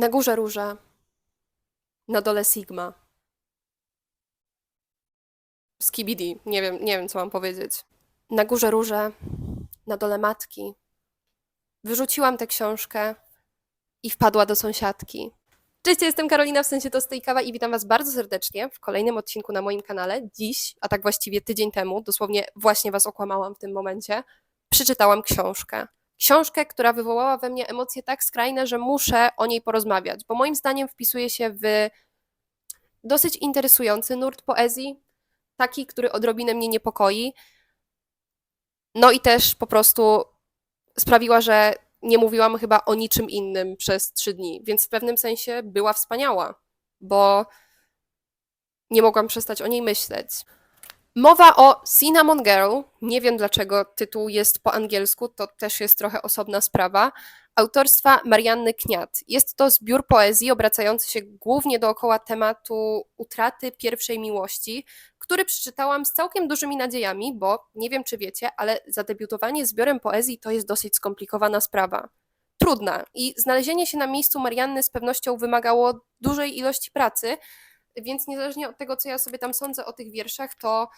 Na górze róże, na dole Sigma. Skibidi, nie wiem, nie wiem co mam powiedzieć. Na górze róże, na dole matki. Wyrzuciłam tę książkę i wpadła do sąsiadki. Cześć, jestem Karolina w sensie to kawa i witam Was bardzo serdecznie w kolejnym odcinku na moim kanale. Dziś, a tak właściwie tydzień temu, dosłownie właśnie Was okłamałam w tym momencie, przeczytałam książkę. Książkę, która wywołała we mnie emocje tak skrajne, że muszę o niej porozmawiać, bo moim zdaniem wpisuje się w dosyć interesujący nurt poezji, taki, który odrobinę mnie niepokoi. No i też po prostu sprawiła, że nie mówiłam chyba o niczym innym przez trzy dni, więc w pewnym sensie była wspaniała, bo nie mogłam przestać o niej myśleć. Mowa o Cinnamon Girl. Nie wiem dlaczego tytuł jest po angielsku, to też jest trochę osobna sprawa. Autorstwa Marianny Kniat. Jest to zbiór poezji obracający się głównie dookoła tematu utraty pierwszej miłości, który przeczytałam z całkiem dużymi nadziejami, bo nie wiem czy wiecie, ale zadebiutowanie zbiorem poezji to jest dosyć skomplikowana sprawa. Trudna i znalezienie się na miejscu Marianny z pewnością wymagało dużej ilości pracy, więc niezależnie od tego, co ja sobie tam sądzę o tych wierszach, to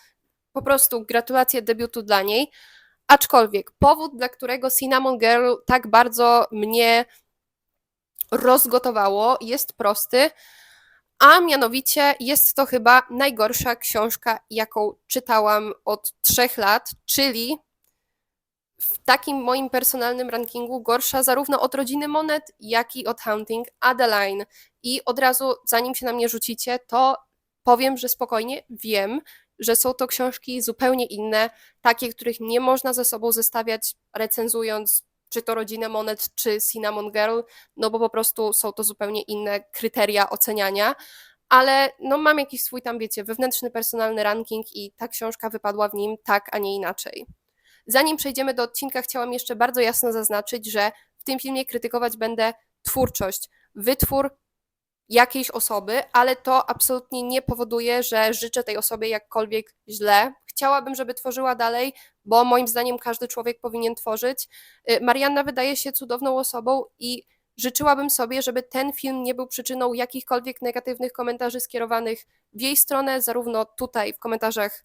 po prostu gratulacje debiutu dla niej. Aczkolwiek powód, dla którego Cinnamon Girl tak bardzo mnie rozgotowało, jest prosty, a mianowicie jest to chyba najgorsza książka, jaką czytałam od trzech lat, czyli w takim moim personalnym rankingu gorsza zarówno od rodziny Monet, jak i od Hunting Adeline. I od razu, zanim się na mnie rzucicie, to powiem, że spokojnie wiem, że są to książki zupełnie inne, takie, których nie można ze sobą zestawiać, recenzując czy to rodzinę Monet, czy Cinnamon Girl, no bo po prostu są to zupełnie inne kryteria oceniania. Ale no mam jakiś swój tam, wiecie, wewnętrzny, personalny ranking i ta książka wypadła w nim tak, a nie inaczej. Zanim przejdziemy do odcinka, chciałam jeszcze bardzo jasno zaznaczyć, że w tym filmie krytykować będę twórczość, wytwór jakiejś osoby, ale to absolutnie nie powoduje, że życzę tej osobie jakkolwiek źle. Chciałabym, żeby tworzyła dalej, bo moim zdaniem każdy człowiek powinien tworzyć. Y, Marianna wydaje się cudowną osobą i życzyłabym sobie, żeby ten film nie był przyczyną jakichkolwiek negatywnych komentarzy skierowanych w jej stronę, zarówno tutaj w komentarzach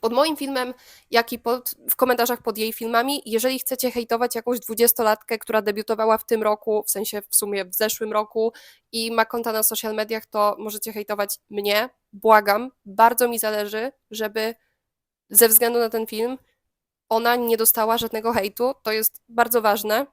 pod moim filmem, jak i pod, w komentarzach pod jej filmami. Jeżeli chcecie hejtować jakąś dwudziestolatkę, która debiutowała w tym roku, w sensie w sumie w zeszłym roku i ma konta na social mediach, to możecie hejtować mnie. Błagam, bardzo mi zależy, żeby ze względu na ten film ona nie dostała żadnego hejtu. To jest bardzo ważne.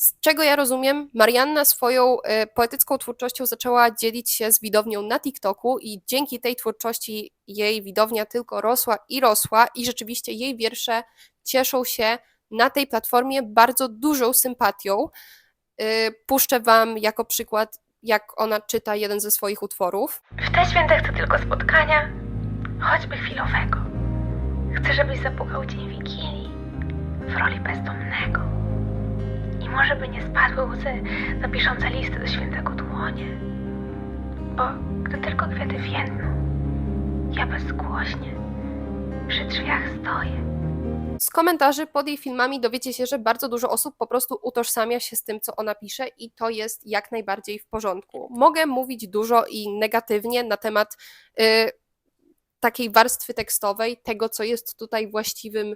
Z czego ja rozumiem, Marianna swoją y, poetycką twórczością zaczęła dzielić się z widownią na TikToku i dzięki tej twórczości jej widownia tylko rosła i rosła i rzeczywiście jej wiersze cieszą się na tej platformie bardzo dużą sympatią. Y, puszczę wam jako przykład, jak ona czyta jeden ze swoich utworów. W te święte chcę tylko spotkania, choćby chwilowego. Chcę, żebyś zapukał dzień Wigilii w roli bezdomnego. I może by nie spadły łzy napiszące listy do świętego dłonie. Bo gdy tylko kwiaty więdną, ja bezgłośnie przy drzwiach stoję. Z komentarzy pod jej filmami dowiecie się, że bardzo dużo osób po prostu utożsamia się z tym, co ona pisze, i to jest jak najbardziej w porządku. Mogę mówić dużo i negatywnie na temat y, takiej warstwy tekstowej, tego, co jest tutaj właściwym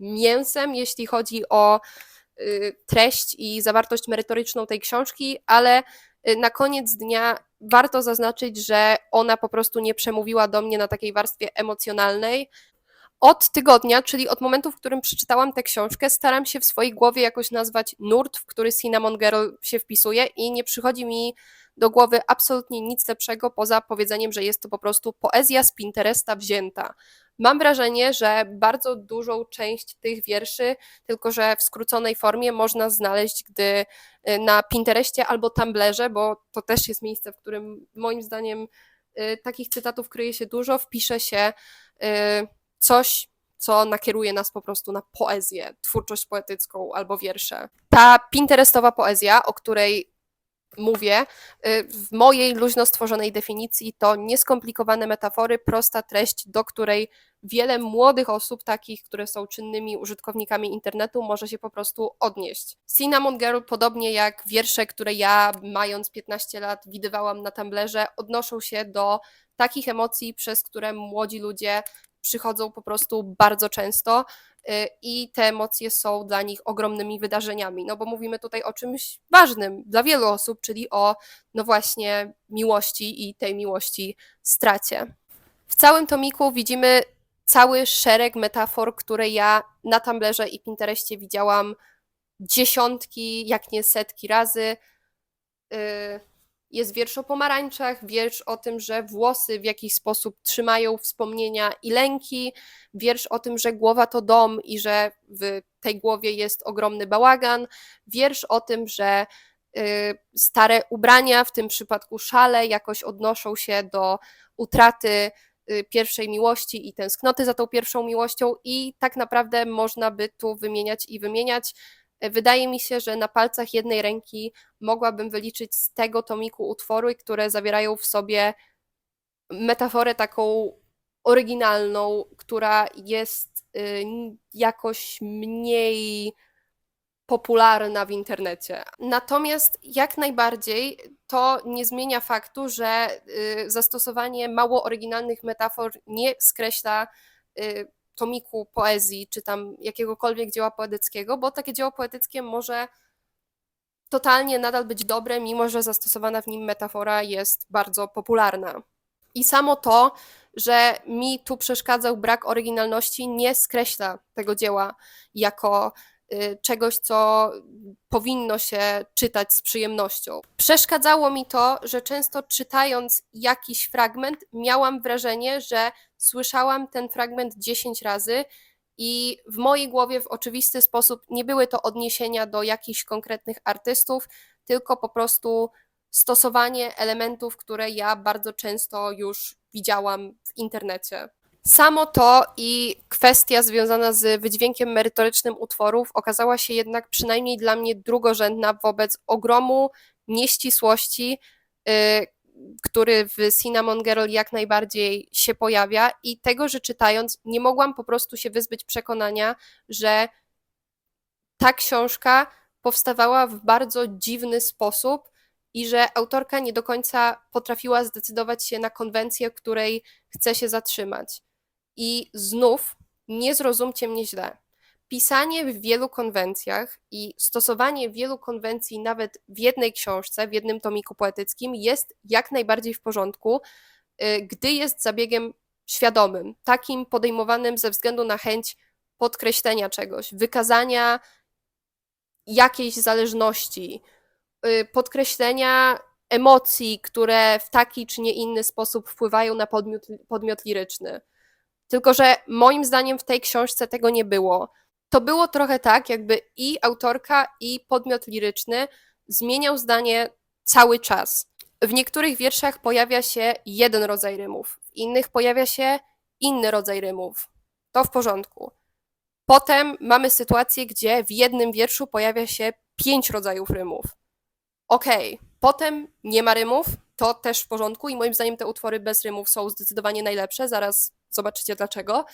mięsem, jeśli chodzi o treść i zawartość merytoryczną tej książki, ale y, na koniec dnia warto zaznaczyć, że ona po prostu nie przemówiła do mnie na takiej warstwie emocjonalnej. Od tygodnia, czyli od momentu, w którym przeczytałam tę książkę, staram się w swojej głowie jakoś nazwać nurt, w który Cinnamon Girl się wpisuje i nie przychodzi mi do głowy absolutnie nic lepszego poza powiedzeniem, że jest to po prostu poezja z Pinteresta wzięta. Mam wrażenie, że bardzo dużą część tych wierszy, tylko że w skróconej formie, można znaleźć, gdy y, na Pinterestie albo Tumblerze, bo to też jest miejsce, w którym moim zdaniem y, takich cytatów kryje się dużo, wpisze się y, coś, co nakieruje nas po prostu na poezję, twórczość poetycką albo wiersze. Ta pinterestowa poezja, o której mówię, y, w mojej luźno stworzonej definicji to nieskomplikowane metafory, prosta treść, do której wiele młodych osób, takich, które są czynnymi użytkownikami internetu, może się po prostu odnieść. Cinnamon Girl, podobnie jak wiersze, które ja, mając 15 lat, widywałam na Tumblerze, odnoszą się do takich emocji, przez które młodzi ludzie przychodzą po prostu bardzo często i te emocje są dla nich ogromnymi wydarzeniami, no bo mówimy tutaj o czymś ważnym dla wielu osób, czyli o no właśnie miłości i tej miłości stracie. W całym tomiku widzimy cały szereg metafor, które ja na Tumblerze i Pinterestie widziałam dziesiątki, jak nie setki razy. Y, Jest wiersz o pomarańczach, wiersz o tym, że włosy w jakiś sposób trzymają wspomnienia i lęki, wiersz o tym, że głowa to dom i że w tej głowie jest ogromny bałagan, wiersz o tym, że y, stare ubrania, w tym przypadku szale, jakoś odnoszą się do utraty y, pierwszej miłości i tęsknoty za tą pierwszą miłością, i tak naprawdę można by tu wymieniać i wymieniać. Wydaje mi się, że na palcach jednej ręki mogłabym wyliczyć z tego tomiku utwory, które zawierają w sobie metaforę taką oryginalną, która jest y, jakoś mniej popularna w internecie. Natomiast jak najbardziej to nie zmienia faktu, że y, zastosowanie mało oryginalnych metafor nie skreśla y, tomiku poezji, czy tam jakiegokolwiek dzieła poetyckiego, bo takie dzieło poetyckie może totalnie nadal być dobre, mimo że zastosowana w nim metafora jest bardzo popularna. I samo to, że mi tu przeszkadzał brak oryginalności, nie skreśla tego dzieła jako czegoś, co powinno się czytać z przyjemnością. Przeszkadzało mi to, że często czytając jakiś fragment, miałam wrażenie, że słyszałam ten fragment 10 razy i w mojej głowie w oczywisty sposób nie były to odniesienia do jakichś konkretnych artystów, tylko po prostu stosowanie elementów, które ja bardzo często już widziałam w internecie. Samo to i kwestia związana z wydźwiękiem merytorycznym utworów okazała się jednak przynajmniej dla mnie drugorzędna wobec ogromu nieścisłości, y, który w Cinnamon Girl jak najbardziej się pojawia i tego, że czytając nie mogłam po prostu się wyzbyć przekonania, że ta książka powstawała w bardzo dziwny sposób i że autorka nie do końca potrafiła zdecydować się na konwencję, której chce się zatrzymać. I znów nie zrozumcie mnie źle. Pisanie w wielu konwencjach i stosowanie wielu konwencji nawet w jednej książce, w jednym tomiku poetyckim jest jak najbardziej w porządku, y, gdy jest zabiegiem świadomym, takim podejmowanym ze względu na chęć podkreślenia czegoś, wykazania jakiejś zależności, y, podkreślenia emocji, które w taki czy nie inny sposób wpływają na podmiot, podmiot liryczny. Tylko, że moim zdaniem w tej książce tego nie było. To było trochę tak, jakby i autorka, i podmiot liryczny zmieniał zdanie cały czas. W niektórych wierszach pojawia się jeden rodzaj rymów, w innych pojawia się inny rodzaj rymów. To w porządku. Potem mamy sytuację, gdzie w jednym wierszu pojawia się pięć rodzajów rymów. Okej, potem nie ma rymów, to też w porządku i moim zdaniem te utwory bez rymów są zdecydowanie najlepsze, zaraz zobaczycie dlaczego.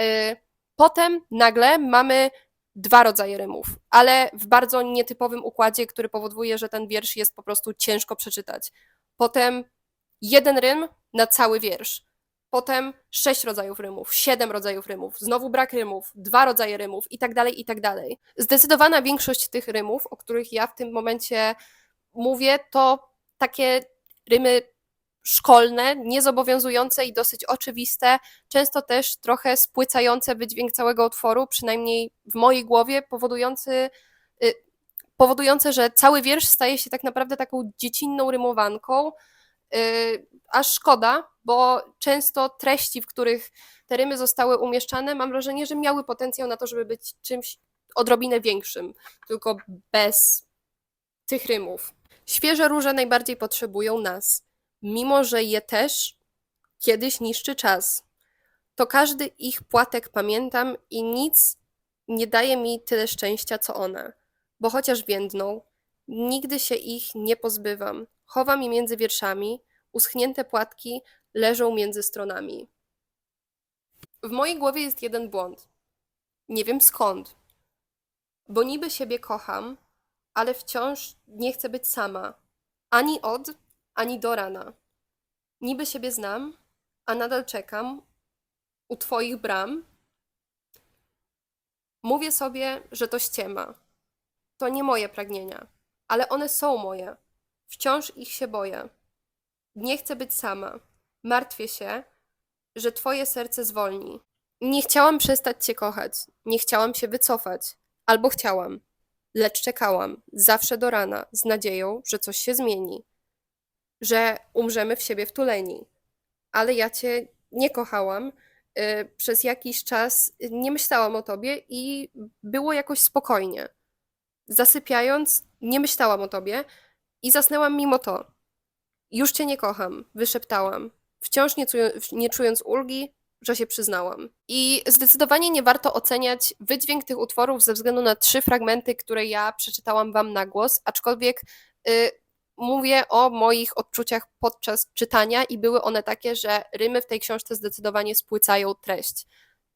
Y, Potem nagle mamy dwa rodzaje rymów, ale w bardzo nietypowym układzie, który powoduje, że ten wiersz jest po prostu ciężko przeczytać. Potem jeden rym na cały wiersz. Potem sześć rodzajów rymów, siedem rodzajów rymów, znowu brak rymów, dwa rodzaje rymów i tak dalej, i tak dalej. Zdecydowana większość tych rymów, o których ja w tym momencie mówię, to takie rymy szkolne, niezobowiązujące i dosyć oczywiste, często też trochę spłycające wydźwięk całego utworu, przynajmniej w mojej głowie, powodujący, y, powodujące, że cały wiersz staje się tak naprawdę taką dziecinną rymowanką, y, aż szkoda, bo często treści, w których te rymy zostały umieszczane, mam wrażenie, że miały potencjał na to, żeby być czymś odrobinę większym, tylko bez tych rymów. Świeże róże najbardziej potrzebują nas, mimo że je też kiedyś niszczy czas. To każdy ich płatek pamiętam i nic nie daje mi tyle szczęścia, co one, bo chociaż więdną, nigdy się ich nie pozbywam. Chowam je między wierszami, uschnięte płatki leżą między stronami. W mojej głowie jest jeden błąd. Nie wiem skąd. Bo niby siebie kocham, ale wciąż nie chcę być sama. Ani od, ani do rana. Niby siebie znam, a nadal czekam u twoich bram. Mówię sobie, że to ściema. To nie moje pragnienia, ale one są moje. Wciąż ich się boję. Nie chcę być sama. Martwię się, że twoje serce zwolni. Nie chciałam przestać cię kochać, nie chciałam się wycofać, albo chciałam, lecz czekałam, zawsze do rana, z nadzieją, że coś się zmieni, że umrzemy w siebie wtuleni. Ale ja cię nie kochałam, y, przez jakiś czas nie myślałam o tobie i było jakoś spokojnie. Zasypiając, nie myślałam o tobie i zasnęłam mimo to. Już cię nie kocham, wyszeptałam, wciąż nie, czuję- nie czując ulgi, że się przyznałam. I zdecydowanie nie warto oceniać wydźwięk tych utworów ze względu na trzy fragmenty, które ja przeczytałam wam na głos, aczkolwiek y, mówię o moich odczuciach podczas czytania i były one takie, że rymy w tej książce zdecydowanie spłycają treść.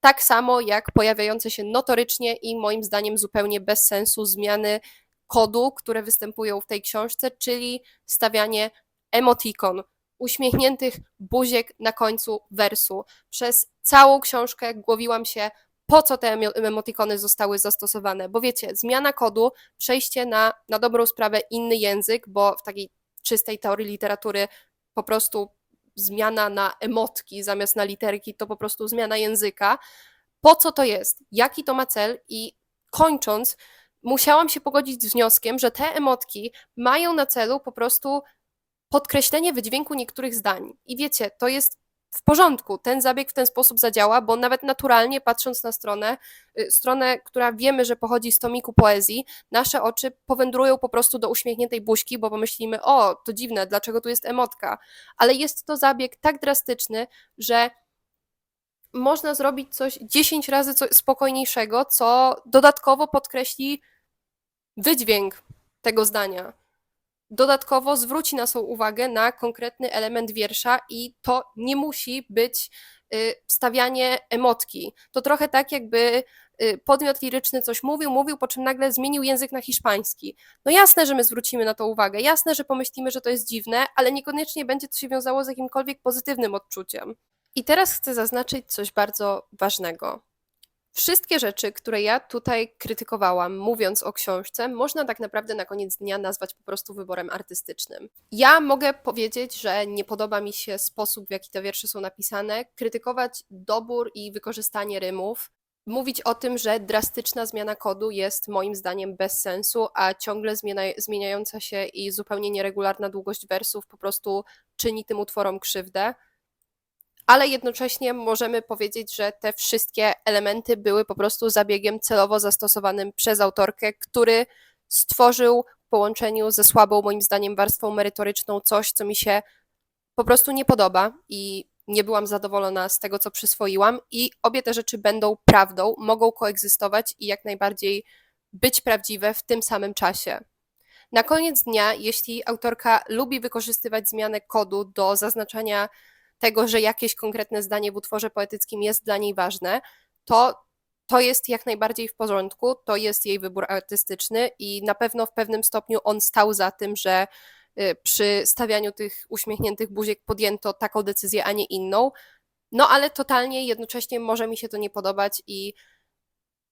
Tak samo jak pojawiające się notorycznie i moim zdaniem zupełnie bez sensu zmiany kodu, które występują w tej książce, czyli stawianie emotikon, uśmiechniętych buziek na końcu wersu. Przez całą książkę głowiłam się, po co te emo- emotikony zostały zastosowane. Bo wiecie, zmiana kodu, przejście na, na dobrą sprawę inny język, bo w takiej czystej teorii literatury po prostu zmiana na emotki zamiast na literki to po prostu zmiana języka. Po co to jest? Jaki to ma cel? I kończąc, musiałam się pogodzić z wnioskiem, że te emotki mają na celu po prostu podkreślenie wydźwięku niektórych zdań. I wiecie, to jest w porządku. Ten zabieg w ten sposób zadziała, bo nawet naturalnie patrząc na stronę, y, stronę, która wiemy, że pochodzi z tomiku poezji, nasze oczy powędrują po prostu do uśmiechniętej buźki, bo pomyślimy, o, to dziwne, dlaczego tu jest emotka? Ale jest to zabieg tak drastyczny, że można zrobić coś 10 razy co- spokojniejszego, co dodatkowo podkreśli wydźwięk tego zdania dodatkowo zwróci naszą uwagę na konkretny element wiersza i to nie musi być y, wstawianie emotki. To trochę tak, jakby y, podmiot liryczny coś mówił, mówił, po czym nagle zmienił język na hiszpański. No jasne, że my zwrócimy na to uwagę, jasne, że pomyślimy, że to jest dziwne, ale niekoniecznie będzie to się wiązało z jakimkolwiek pozytywnym odczuciem. I teraz chcę zaznaczyć coś bardzo ważnego. Wszystkie rzeczy, które ja tutaj krytykowałam, mówiąc o książce, można tak naprawdę na koniec dnia nazwać po prostu wyborem artystycznym. Ja mogę powiedzieć, że nie podoba mi się sposób, w jaki te wiersze są napisane, krytykować dobór i wykorzystanie rymów, mówić o tym, że drastyczna zmiana kodu jest moim zdaniem bez sensu, a ciągle zmieniająca się i zupełnie nieregularna długość wersów po prostu czyni tym utworom krzywdę ale jednocześnie możemy powiedzieć, że te wszystkie elementy były po prostu zabiegiem celowo zastosowanym przez autorkę, który stworzył w połączeniu ze słabą, moim zdaniem, warstwą merytoryczną coś, co mi się po prostu nie podoba i nie byłam zadowolona z tego, co przyswoiłam. I obie te rzeczy będą prawdą, mogą koegzystować i jak najbardziej być prawdziwe w tym samym czasie. Na koniec dnia, jeśli autorka lubi wykorzystywać zmianę kodu do zaznaczania tego, że jakieś konkretne zdanie w utworze poetyckim jest dla niej ważne, to to jest jak najbardziej w porządku, to jest jej wybór artystyczny i na pewno w pewnym stopniu on stał za tym, że y, przy stawianiu tych uśmiechniętych buziek podjęto taką decyzję, a nie inną. No ale totalnie jednocześnie może mi się to nie podobać i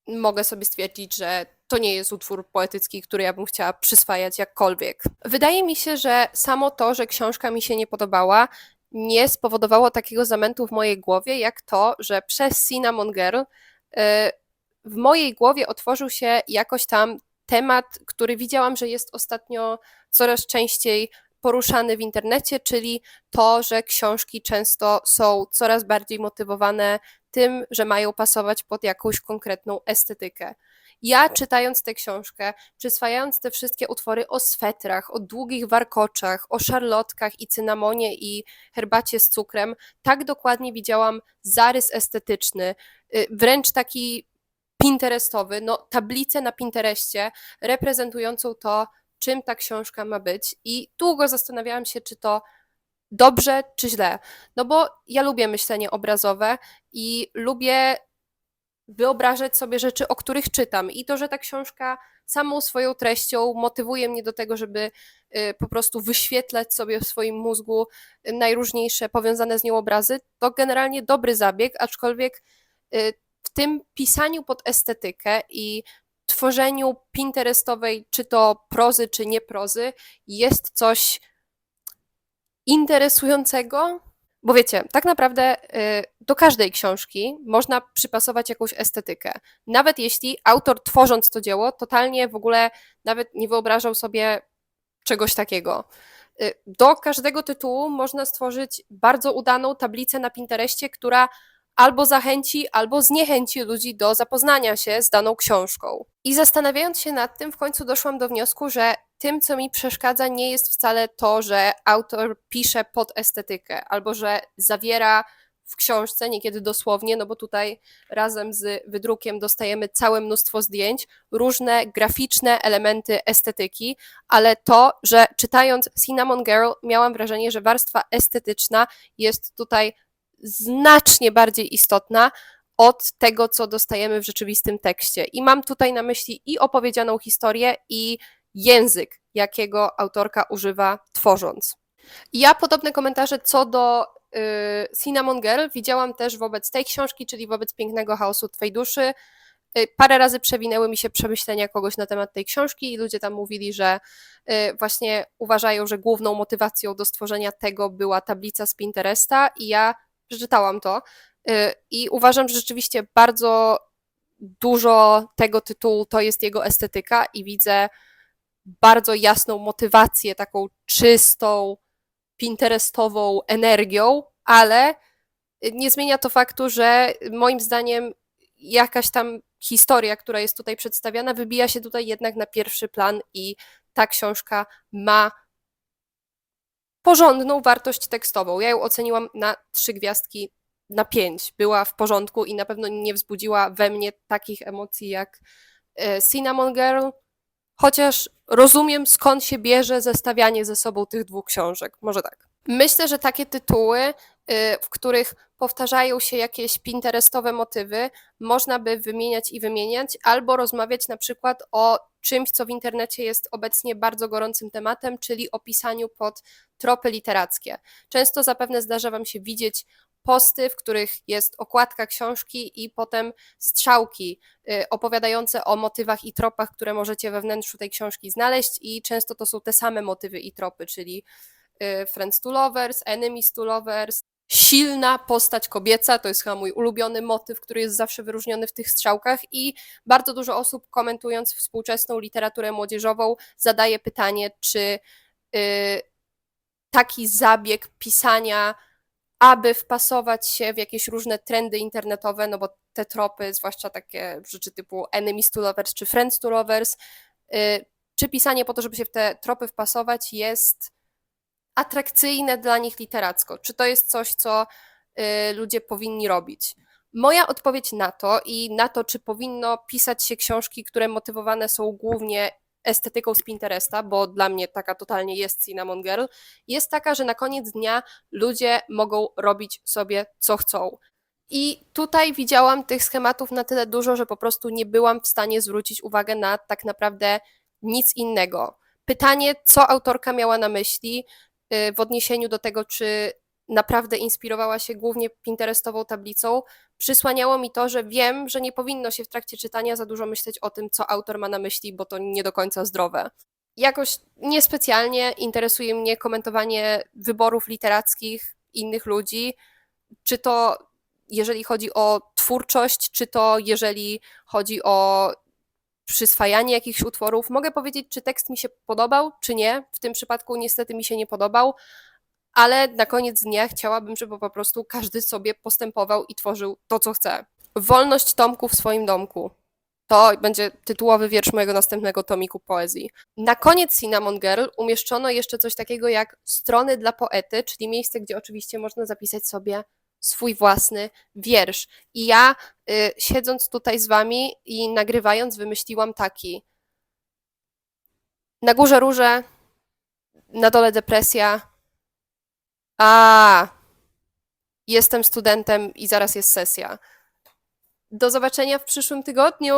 mogę sobie stwierdzić, że to nie jest utwór poetycki, który ja bym chciała przyswajać jakkolwiek. Wydaje mi się, że samo to, że książka mi się nie podobała, nie spowodowało takiego zamętu w mojej głowie, jak to, że przez Cinnamon Girl y, w mojej głowie otworzył się jakoś tam temat, który widziałam, że jest ostatnio coraz częściej poruszany w internecie, czyli to, że książki często są coraz bardziej motywowane tym, że mają pasować pod jakąś konkretną estetykę. Ja czytając tę książkę, przyswajając te wszystkie utwory o swetrach, o długich warkoczach, o szarlotkach i cynamonie i herbacie z cukrem, tak dokładnie widziałam zarys estetyczny, y, wręcz taki pinterestowy, no tablicę na Pinterestie reprezentującą to, czym ta książka ma być i długo zastanawiałam się, czy to dobrze czy źle. No bo ja lubię myślenie obrazowe i lubię wyobrażać sobie rzeczy, o których czytam. I to, że ta książka samą swoją treścią motywuje mnie do tego, żeby y, po prostu wyświetlać sobie w swoim mózgu y, najróżniejsze powiązane z nią obrazy, to generalnie dobry zabieg, aczkolwiek y, w tym pisaniu pod estetykę i tworzeniu pinterestowej, czy to prozy, czy nie prozy, jest coś interesującego, bo wiecie, tak naprawdę y, do każdej książki można przypasować jakąś estetykę. Nawet jeśli autor tworząc to dzieło, totalnie w ogóle nawet nie wyobrażał sobie czegoś takiego. Y, Do każdego tytułu można stworzyć bardzo udaną tablicę na Pinterestie, która albo zachęci, albo zniechęci ludzi do zapoznania się z daną książką. I zastanawiając się nad tym, w końcu doszłam do wniosku, że tym, co mi przeszkadza, nie jest wcale to, że autor pisze pod estetykę, albo że zawiera w książce, niekiedy dosłownie, no bo tutaj razem z wydrukiem dostajemy całe mnóstwo zdjęć, różne graficzne elementy estetyki, ale to, że czytając Cinnamon Girl miałam wrażenie, że warstwa estetyczna jest tutaj znacznie bardziej istotna od tego, co dostajemy w rzeczywistym tekście. I mam tutaj na myśli i opowiedzianą historię, i język, jakiego autorka używa tworząc. Ja podobne komentarze co do y, Cinnamon Girl widziałam też wobec tej książki, czyli wobec Pięknego Chaosu Twej Duszy. Y, Parę razy przewinęły mi się przemyślenia kogoś na temat tej książki i ludzie tam mówili, że y, właśnie uważają, że główną motywacją do stworzenia tego była tablica z Pinteresta i ja przeczytałam to y, i uważam, że rzeczywiście bardzo dużo tego tytułu to jest jego estetyka i widzę bardzo jasną motywację, taką czystą, pinterestową energią, ale nie zmienia to faktu, że moim zdaniem jakaś tam historia, która jest tutaj przedstawiana, wybija się tutaj jednak na pierwszy plan i ta książka ma porządną wartość tekstową. Ja ją oceniłam na trzy gwiazdki na pięć. Była w porządku i na pewno nie wzbudziła we mnie takich emocji jak e, Cinnamon Girl, chociaż rozumiem skąd się bierze zestawianie ze sobą tych dwóch książek. Może tak. Myślę, że takie tytuły, y, w których powtarzają się jakieś pinterestowe motywy, można by wymieniać i wymieniać, albo rozmawiać na przykład o czymś, co w internecie jest obecnie bardzo gorącym tematem, czyli o pisaniu pod tropy literackie. Często zapewne zdarza Wam się widzieć posty, w których jest okładka książki i potem strzałki y, opowiadające o motywach i tropach, które możecie we wnętrzu tej książki znaleźć, i często to są te same motywy i tropy, czyli y, Friends to Lovers, Enemies to Lovers. Silna postać kobieca to jest chyba mój ulubiony motyw, który jest zawsze wyróżniony w tych strzałkach, i bardzo dużo osób komentując współczesną literaturę młodzieżową zadaje pytanie, czy y, taki zabieg pisania, aby wpasować się w jakieś różne trendy internetowe, no bo te tropy, zwłaszcza takie rzeczy typu Enemies to Lovers czy Friends to Lovers, y, czy pisanie po to, żeby się w te tropy wpasować, jest atrakcyjne dla nich literacko? Czy to jest coś, co y, ludzie powinni robić? Moja odpowiedź na to i na to, czy powinno pisać się książki, które motywowane są głównie estetyką z Pinteresta, bo dla mnie taka totalnie jest Cinnamon Girl, jest taka, że na koniec dnia ludzie mogą robić sobie co chcą. I tutaj widziałam tych schematów na tyle dużo, że po prostu nie byłam w stanie zwrócić uwagę na tak naprawdę nic innego. Pytanie, co autorka miała na myśli y, w odniesieniu do tego, czy naprawdę inspirowała się głównie Pinterestową tablicą, przysłaniało mi to, że wiem, że nie powinno się w trakcie czytania za dużo myśleć o tym, co autor ma na myśli, bo to nie do końca zdrowe. Jakoś niespecjalnie interesuje mnie komentowanie wyborów literackich innych ludzi, czy to jeżeli chodzi o twórczość, czy to jeżeli chodzi o przyswajanie jakichś utworów. Mogę powiedzieć, czy tekst mi się podobał, czy nie. W tym przypadku niestety mi się nie podobał, ale na koniec dnia chciałabym, żeby po prostu każdy sobie postępował i tworzył to, co chce. Wolność Tomku w swoim domku. To będzie tytułowy wiersz mojego następnego tomiku poezji. Na koniec Cinnamon Girl umieszczono jeszcze coś takiego jak strony dla poety, czyli miejsce, gdzie oczywiście można zapisać sobie swój własny wiersz. I ja, y, siedząc tutaj z wami i nagrywając, wymyśliłam taki. Na górze róże, na dole depresja, A, jestem studentem i zaraz jest sesja. Do zobaczenia w przyszłym tygodniu.